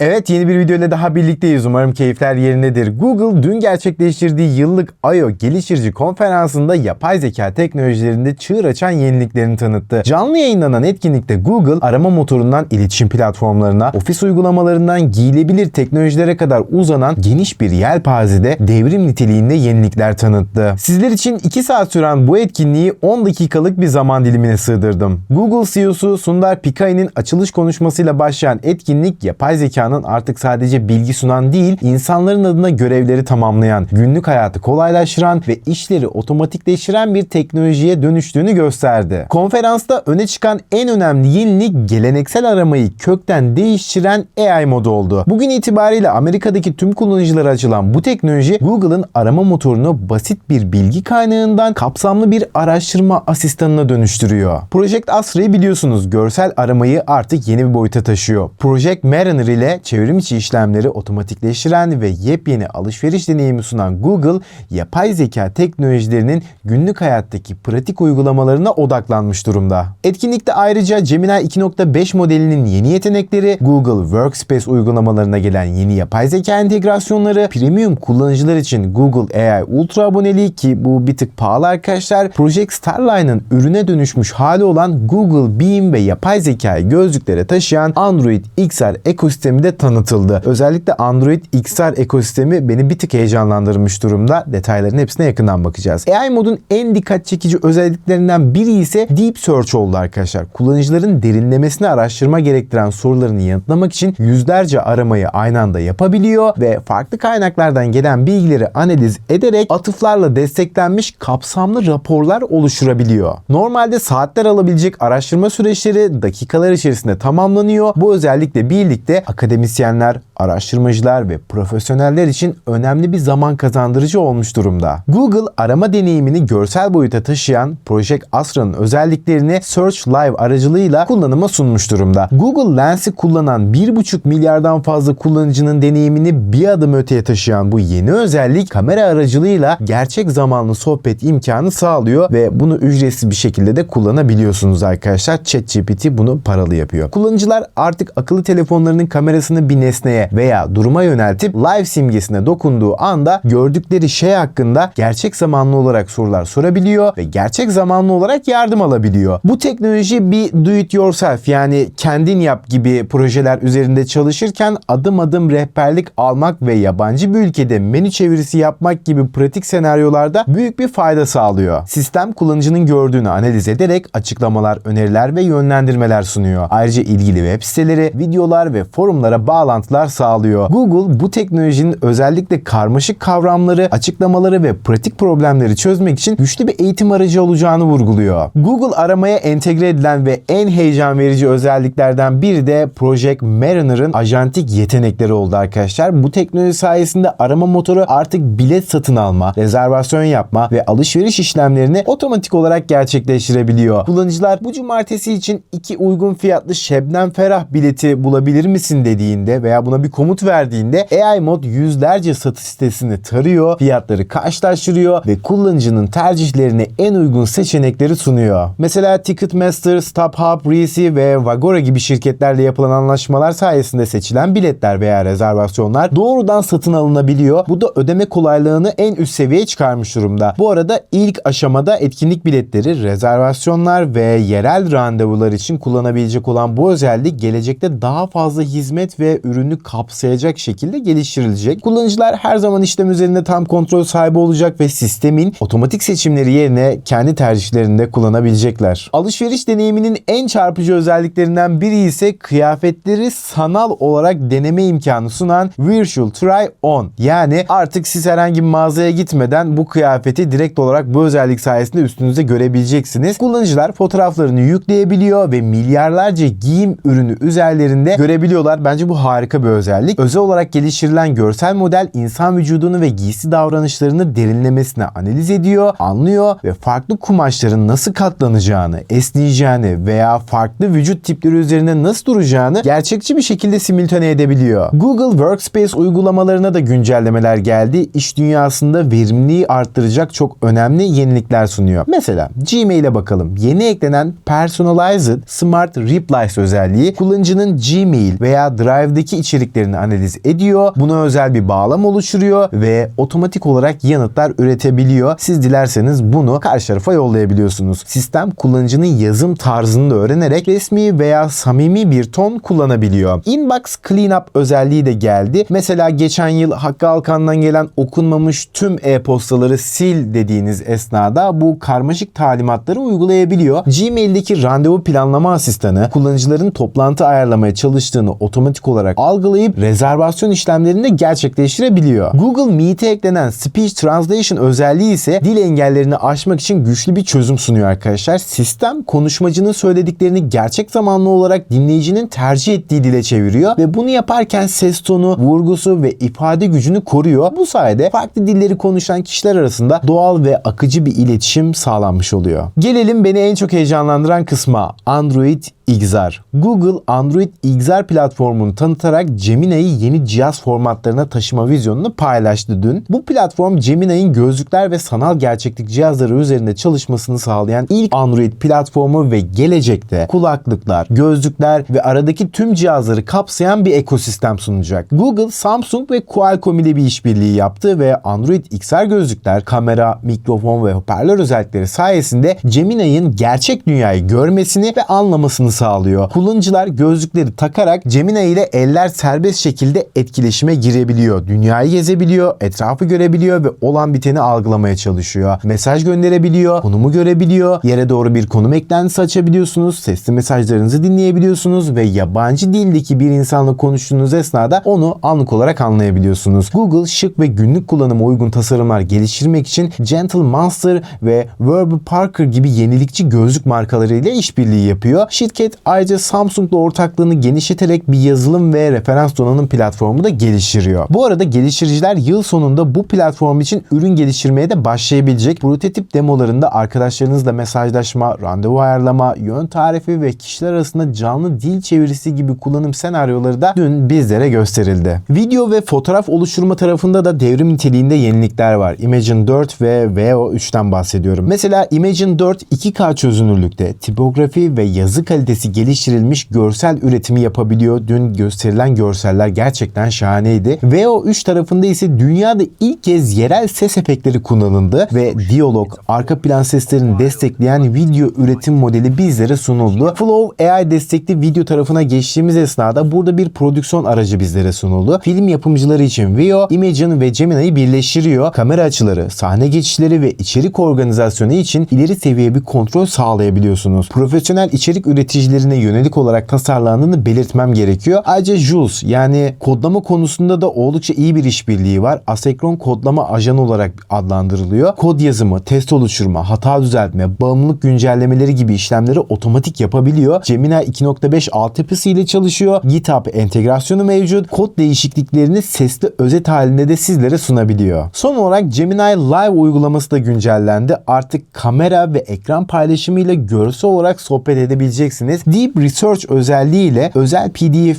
Evet yeni bir video ile daha birlikteyiz. Umarım keyifler yerindedir. Google dün gerçekleştirdiği yıllık I.O. geliştirici konferansında yapay zeka teknolojilerinde çığır açan yeniliklerini tanıttı. Canlı yayınlanan etkinlikte Google arama motorundan iletişim platformlarına, ofis uygulamalarından giyilebilir teknolojilere kadar uzanan geniş bir yelpazede devrim niteliğinde yenilikler tanıttı. Sizler için 2 saat süren bu etkinliği 10 dakikalık bir zaman dilimine sığdırdım. Google CEO'su Sundar Pichai'nin açılış konuşmasıyla başlayan etkinlik yapay zeka zekanın artık sadece bilgi sunan değil, insanların adına görevleri tamamlayan, günlük hayatı kolaylaştıran ve işleri otomatikleştiren bir teknolojiye dönüştüğünü gösterdi. Konferansta öne çıkan en önemli yenilik geleneksel aramayı kökten değiştiren AI modu oldu. Bugün itibariyle Amerika'daki tüm kullanıcılara açılan bu teknoloji Google'ın arama motorunu basit bir bilgi kaynağından kapsamlı bir araştırma asistanına dönüştürüyor. Project Asra'yı biliyorsunuz görsel aramayı artık yeni bir boyuta taşıyor. Project Mariner ile çevrim içi işlemleri otomatikleştiren ve yepyeni alışveriş deneyimi sunan Google, yapay zeka teknolojilerinin günlük hayattaki pratik uygulamalarına odaklanmış durumda. Etkinlikte ayrıca Gemini 2.5 modelinin yeni yetenekleri, Google Workspace uygulamalarına gelen yeni yapay zeka entegrasyonları, premium kullanıcılar için Google AI Ultra aboneliği ki bu bir tık pahalı arkadaşlar, Project Starline'ın ürüne dönüşmüş hali olan Google Beam ve yapay zeka gözlüklere taşıyan Android XR ekosistemi de tanıtıldı. Özellikle Android XR ekosistemi beni bir tık heyecanlandırmış durumda. Detayların hepsine yakından bakacağız. AI modun en dikkat çekici özelliklerinden biri ise Deep Search oldu arkadaşlar. Kullanıcıların derinlemesine araştırma gerektiren sorularını yanıtlamak için yüzlerce aramayı aynı anda yapabiliyor ve farklı kaynaklardan gelen bilgileri analiz ederek atıflarla desteklenmiş kapsamlı raporlar oluşturabiliyor. Normalde saatler alabilecek araştırma süreçleri dakikalar içerisinde tamamlanıyor. Bu özellikle birlikte akademisyenler, araştırmacılar ve profesyoneller için önemli bir zaman kazandırıcı olmuş durumda. Google arama deneyimini görsel boyuta taşıyan Project Astra'nın özelliklerini Search Live aracılığıyla kullanıma sunmuş durumda. Google Lens'i kullanan 1,5 milyardan fazla kullanıcının deneyimini bir adım öteye taşıyan bu yeni özellik kamera aracılığıyla gerçek zamanlı sohbet imkanı sağlıyor ve bunu ücretsiz bir şekilde de kullanabiliyorsunuz arkadaşlar. ChatGPT bunu paralı yapıyor. Kullanıcılar artık akıllı telefonlarının kamerasını bir nesneye veya duruma yöneltip live simgesine dokunduğu anda gördükleri şey hakkında gerçek zamanlı olarak sorular sorabiliyor ve gerçek zamanlı olarak yardım alabiliyor. Bu teknoloji bir do it yourself yani kendin yap gibi projeler üzerinde çalışırken adım adım rehberlik almak ve yabancı bir ülkede menü çevirisi yapmak gibi pratik senaryolarda büyük bir fayda sağlıyor. Sistem kullanıcının gördüğünü analiz ederek açıklamalar, öneriler ve yönlendirmeler sunuyor. Ayrıca ilgili web siteleri, videolar ve forumlara bağlantılar sağlıyor. Google bu teknolojinin özellikle karmaşık kavramları, açıklamaları ve pratik problemleri çözmek için güçlü bir eğitim aracı olacağını vurguluyor. Google aramaya entegre edilen ve en heyecan verici özelliklerden biri de Project Mariner'ın ajantik yetenekleri oldu arkadaşlar. Bu teknoloji sayesinde arama motoru artık bilet satın alma, rezervasyon yapma ve alışveriş işlemlerini otomatik olarak gerçekleştirebiliyor. Kullanıcılar bu cumartesi için iki uygun fiyatlı Şebnem Ferah bileti bulabilir misin dediğinde veya buna bir komut verdiğinde AI mod yüzlerce satış sitesini tarıyor, fiyatları karşılaştırıyor ve kullanıcının tercihlerine en uygun seçenekleri sunuyor. Mesela Ticketmaster, StubHub, Reezy ve Vagora gibi şirketlerle yapılan anlaşmalar sayesinde seçilen biletler veya rezervasyonlar doğrudan satın alınabiliyor. Bu da ödeme kolaylığını en üst seviyeye çıkarmış durumda. Bu arada ilk aşamada etkinlik biletleri, rezervasyonlar ve yerel randevular için kullanabilecek olan bu özellik gelecekte daha fazla hizmet ve ürünü kapsayacak şekilde geliştirilecek. Kullanıcılar her zaman işlem üzerinde tam kontrol sahibi olacak ve sistemin otomatik seçimleri yerine kendi tercihlerinde kullanabilecekler. Alışveriş deneyiminin en çarpıcı özelliklerinden biri ise kıyafetleri sanal olarak deneme imkanı sunan Virtual Try On. Yani artık siz herhangi bir mağazaya gitmeden bu kıyafeti direkt olarak bu özellik sayesinde üstünüze görebileceksiniz. Kullanıcılar fotoğraflarını yükleyebiliyor ve milyarlarca giyim ürünü üzerlerinde görebiliyorlar. Bence bu harika bir özellik. Özel olarak geliştirilen görsel model insan vücudunu ve giysi davranışlarını derinlemesine analiz ediyor, anlıyor ve farklı kumaşların nasıl katlanacağını, esneyeceğini veya farklı vücut tipleri üzerine nasıl duracağını gerçekçi bir şekilde simültane edebiliyor. Google Workspace uygulamalarına da güncellemeler geldi. İş dünyasında verimliliği arttıracak çok önemli yenilikler sunuyor. Mesela Gmail'e bakalım. Yeni eklenen Personalized Smart Replies özelliği kullanıcının Gmail veya İçerikleri içeriklerini analiz ediyor. Buna özel bir bağlam oluşturuyor ve otomatik olarak yanıtlar üretebiliyor. Siz dilerseniz bunu karşı tarafa yollayabiliyorsunuz. Sistem kullanıcının yazım tarzını da öğrenerek resmi veya samimi bir ton kullanabiliyor. Inbox Cleanup özelliği de geldi. Mesela geçen yıl Hakkı Alkan'dan gelen okunmamış tüm e-postaları sil dediğiniz esnada bu karmaşık talimatları uygulayabiliyor. Gmail'deki randevu planlama asistanı kullanıcıların toplantı ayarlamaya çalıştığını otomatik olarak algılayıp rezervasyon işlemlerini de gerçekleştirebiliyor. Google Meet'e eklenen Speech Translation özelliği ise dil engellerini aşmak için güçlü bir çözüm sunuyor arkadaşlar. Sistem konuşmacının söylediklerini gerçek zamanlı olarak dinleyicinin tercih ettiği dile çeviriyor ve bunu yaparken ses tonu, vurgusu ve ifade gücünü koruyor. Bu sayede farklı dilleri konuşan kişiler arasında doğal ve akıcı bir iletişim sağlanmış oluyor. Gelelim beni en çok heyecanlandıran kısma Android XR. Google Android XR platformunu tanıtarak Gemini'yi yeni cihaz formatlarına taşıma vizyonunu paylaştı dün. Bu platform Gemini'nin gözlükler ve sanal gerçeklik cihazları üzerinde çalışmasını sağlayan ilk Android platformu ve gelecekte kulaklıklar, gözlükler ve aradaki tüm cihazları kapsayan bir ekosistem sunacak. Google, Samsung ve Qualcomm ile bir işbirliği yaptı ve Android XR gözlükler, kamera, mikrofon ve hoparlör özellikleri sayesinde Gemini'nin gerçek dünyayı görmesini ve anlamasını sağlıyor. Kullanıcılar gözlükleri takarak Gemini ile eller serbest şekilde etkileşime girebiliyor. Dünyayı gezebiliyor, etrafı görebiliyor ve olan biteni algılamaya çalışıyor. Mesaj gönderebiliyor, konumu görebiliyor, yere doğru bir konum eklentisi açabiliyorsunuz, sesli mesajlarınızı dinleyebiliyorsunuz ve yabancı dildeki bir insanla konuştuğunuz esnada onu anlık olarak anlayabiliyorsunuz. Google şık ve günlük kullanıma uygun tasarımlar geliştirmek için Gentle Monster ve Warby Parker gibi yenilikçi gözlük markalarıyla işbirliği yapıyor. Şirket ayrıca Samsung'la ortaklığını genişleterek bir yazılım ve referans donanım platformu da geliştiriyor. Bu arada geliştiriciler yıl sonunda bu platform için ürün geliştirmeye de başlayabilecek. Prototip demolarında arkadaşlarınızla mesajlaşma, randevu ayarlama, yön tarifi ve kişiler arasında canlı dil çevirisi gibi kullanım senaryoları da dün bizlere gösterildi. Video ve fotoğraf oluşturma tarafında da devrim niteliğinde yenilikler var. Imagen 4 ve VO3'ten bahsediyorum. Mesela Imagen 4 2K çözünürlükte tipografi ve yazı kalitesi geliştirilmiş görsel üretimi yapabiliyor. Dün gösterilen görseller gerçekten şahaneydi. VO3 tarafında ise dünyada ilk kez yerel ses efektleri kullanıldı ve diyalog, arka plan seslerini destekleyen video üretim modeli bizlere sunuldu. Flow AI destekli video tarafına geçtiğimiz esnada burada bir prodüksiyon aracı bizlere sunuldu. Film yapımcıları için Veo, Imagen ve Gemini'yi birleştiriyor. Kamera açıları, sahne geçişleri ve içerik organizasyonu için ileri seviye bir kontrol sağlayabiliyorsunuz. Profesyonel içerik üreticilerine yönelik olarak tasarlandığını belirtmem gerekiyor. Ayrıca Jules yani kodlama konusunda da oldukça iyi bir işbirliği var. Asekron kodlama ajanı olarak adlandırılıyor. Kod yazımı, test oluşturma, hata düzeltme, bağımlılık güncellemeleri gibi işlemleri otomatik yapabiliyor. Gemini 2.5 altyapısı ile çalışıyor. GitHub entegrasyonu mevcut. Kod değişikliklerini sesli özet halinde de sizlere sunabiliyor. Son olarak Gemini Live uygulaması da güncellendi. Artık kamera ve ekran paylaşımıyla görsel olarak sohbet edebileceksiniz. Deep Research özelliğiyle özel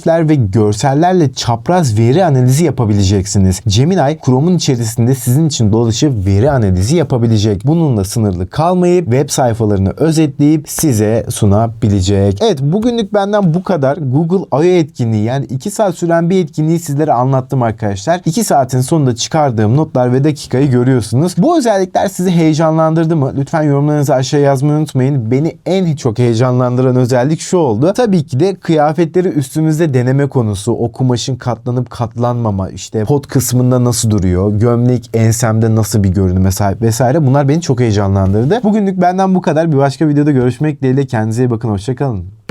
PDF'ler ve görsellerle çapraz veri analizi yapabileceksiniz. Gemini Chrome'un içerisinde sizin için dolaşıp veri analizi yapabilecek. Bununla sınırlı kalmayıp web sayfalarını özetleyip size sunabilecek. Evet bugünlük benden bu kadar. Google I.O. etkinliği yani 2 saat süren bir etkinliği sizlere anlattım arkadaşlar. 2 saatin sonunda çıkardığım notlar ve dakikayı görüyorsunuz. Bu özellikler sizi heyecanlandırdı mı? Lütfen yorumlarınızı aşağıya yazmayı unutmayın. Beni en çok heyecanlandıran özellik şu oldu. Tabii ki de kıyafetleri üstümüzde deneme konusu. O kumaşın katlanıp katlanmama, işte pot kısmında nasıl duruyor, gömlek ensemde nasıl bir görünüme sahip vesaire. Bunlar beni çok heyecanlandırdı. Bugünlük benden bu kadar. Bir başka videoda görüşmek dileğiyle. Kendinize iyi bakın. Hoşçakalın.